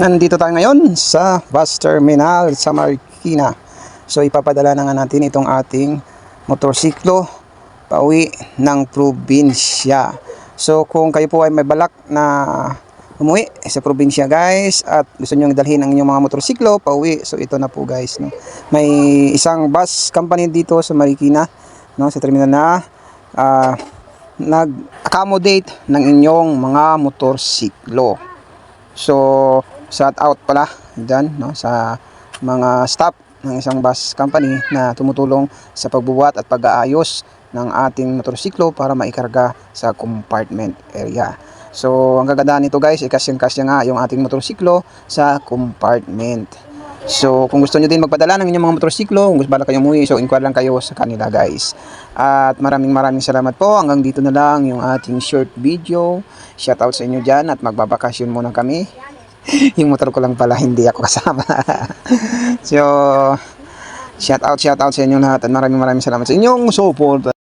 Nandito tayo ngayon sa bus terminal sa Marikina. So ipapadala na nga natin itong ating motorsiklo pauwi ng probinsya. So kung kayo po ay may balak na umuwi sa probinsya guys at gusto nyo dalhin ang inyong mga motorsiklo pauwi so ito na po guys no may isang bus company dito sa Marikina no sa terminal na ah, nag-accommodate ng inyong mga motorsiklo So, shout out pala dyan no, sa mga staff ng isang bus company na tumutulong sa pagbubuhat at pag-aayos ng ating motorsiklo para maikarga sa compartment area. So, ang gaganda nito guys, ikasyang-kasya nga yung ating motorsiklo sa compartment. So, kung gusto nyo din magpadala ng inyong mga motorsiklo, kung gusto bala kayo umuwi, so inquire lang kayo sa kanila guys. At maraming maraming salamat po. Hanggang dito na lang yung ating short video. Shout out sa inyo dyan at magbabakasyon muna kami. yung motor ko lang pala, hindi ako kasama. so, shout out, shout out sa inyo lahat at maraming maraming salamat sa inyong support.